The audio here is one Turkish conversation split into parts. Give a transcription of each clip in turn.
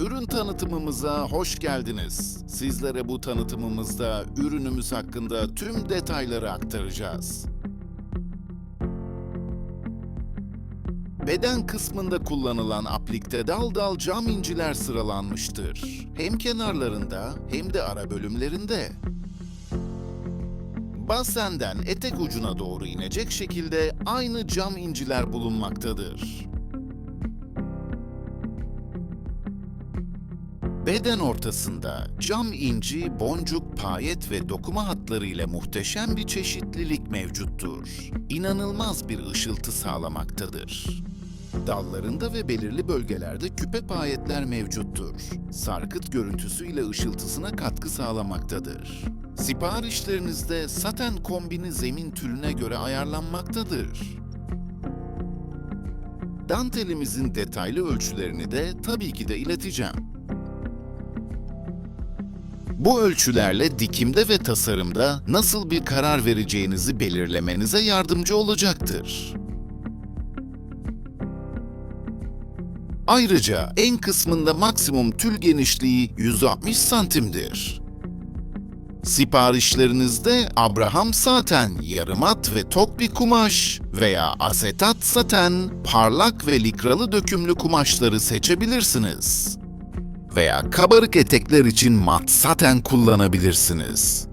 Ürün tanıtımımıza hoş geldiniz. Sizlere bu tanıtımımızda ürünümüz hakkında tüm detayları aktaracağız. Beden kısmında kullanılan aplikte dal dal cam inciler sıralanmıştır. Hem kenarlarında hem de ara bölümlerinde. Basenden etek ucuna doğru inecek şekilde aynı cam inciler bulunmaktadır. Beden ortasında cam inci, boncuk, payet ve dokuma hatları ile muhteşem bir çeşitlilik mevcuttur. İnanılmaz bir ışıltı sağlamaktadır. Dallarında ve belirli bölgelerde küpe payetler mevcuttur. Sarkıt görüntüsüyle ışıltısına katkı sağlamaktadır. Siparişlerinizde saten kombini zemin türüne göre ayarlanmaktadır. Dantelimizin detaylı ölçülerini de tabii ki de ileteceğim. Bu ölçülerle dikimde ve tasarımda nasıl bir karar vereceğinizi belirlemenize yardımcı olacaktır. Ayrıca en kısmında maksimum tül genişliği 160 santimdir. Siparişlerinizde Abraham saten, yarımat ve tok bir kumaş veya asetat saten, parlak ve likralı dökümlü kumaşları seçebilirsiniz. Veya kabarık etekler için mat saten kullanabilirsiniz.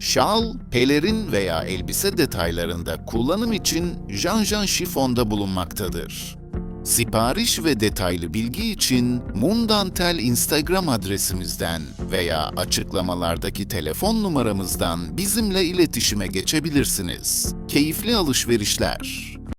Şal, pelerin veya elbise detaylarında kullanım için janjan şifonda bulunmaktadır. Sipariş ve detaylı bilgi için Mundantel Instagram adresimizden veya açıklamalardaki telefon numaramızdan bizimle iletişime geçebilirsiniz. Keyifli alışverişler.